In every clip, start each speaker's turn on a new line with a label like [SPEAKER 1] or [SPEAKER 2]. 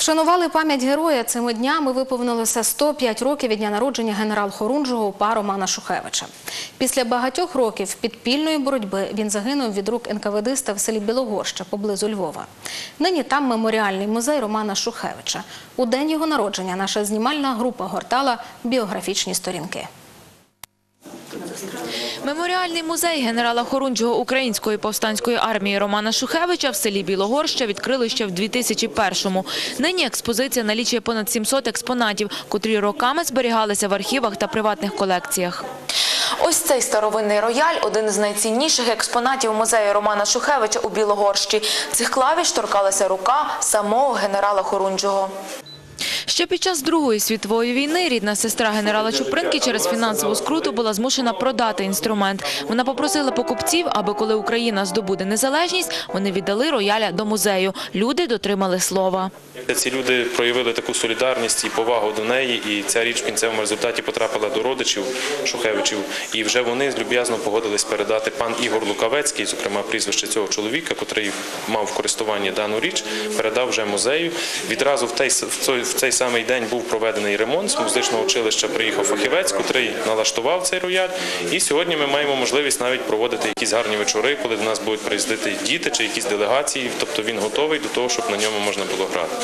[SPEAKER 1] Вшанували пам'ять героя цими днями. Виповнилося 105 років від дня народження генерал Хорунжого УПА Романа Шухевича. Після багатьох років підпільної боротьби він загинув від рук НКВДиста в селі Білогорща поблизу Львова. Нині там меморіальний музей Романа Шухевича. У день його народження наша знімальна група гортала біографічні сторінки.
[SPEAKER 2] Меморіальний музей генерала Хорунжого Української повстанської армії Романа Шухевича в селі Білогорща відкрили ще в 2001-му. Нині експозиція налічує понад 700 експонатів, котрі роками зберігалися в архівах та приватних колекціях. Ось цей старовинний рояль – один з найцінніших експонатів музею Романа Шухевича у Білогорщі. Цих клавіш торкалася рука самого генерала Хорунжого. Ще під час Другої світової війни рідна сестра генерала Чупринки через фінансову скруту була змушена продати інструмент. Вона попросила покупців, аби коли Україна здобуде незалежність, вони віддали рояля до музею. Люди дотримали слова.
[SPEAKER 3] Ці люди проявили таку солідарність і повагу до неї, і ця річ в кінцевому результаті потрапила до родичів Шухевичів. І вже вони люб'язно погодились передати пан Ігор Лукавецький, зокрема прізвище цього чоловіка, котрий мав в користуванні дану річ, передав вже музею. Відразу в цей, в цей самий день був проведений ремонт. З музичного училища приїхав фахівець, котрий налаштував цей рояль. І сьогодні ми маємо можливість навіть проводити якісь гарні вечори, коли до нас будуть приїздити діти чи якісь делегації. Тобто він готовий до того, щоб на ньому можна було грати.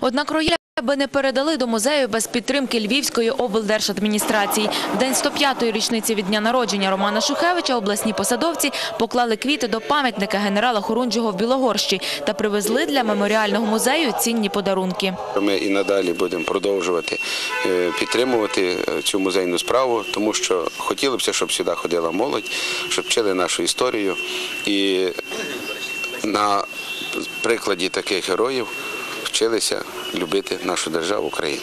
[SPEAKER 2] Однак рояля би не передали до музею без підтримки Львівської облдержадміністрації. В день 105-ї річниці від дня народження Романа Шухевича обласні посадовці поклали квіти до пам'ятника генерала Хорунжого в Білогорщі та привезли для меморіального музею цінні подарунки.
[SPEAKER 4] Ми і надалі будемо продовжувати е, підтримувати е, цю музейну справу, тому що хотілося б, щоб сюди ходила молодь, щоб вчили нашу історію. І на прикладі таких героїв вчилися любити нашу державу Україну.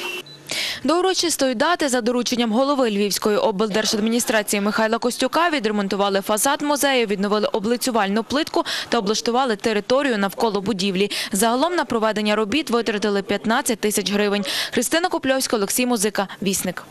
[SPEAKER 2] До урочистої дати за дорученням голови Львівської облдержадміністрації Михайла Костюка відремонтували фасад музею, відновили облицювальну плитку та облаштували територію навколо будівлі. Загалом на проведення робіт витратили 15 тисяч гривень. Христина Купльовська, Олексій Музика, Вісник.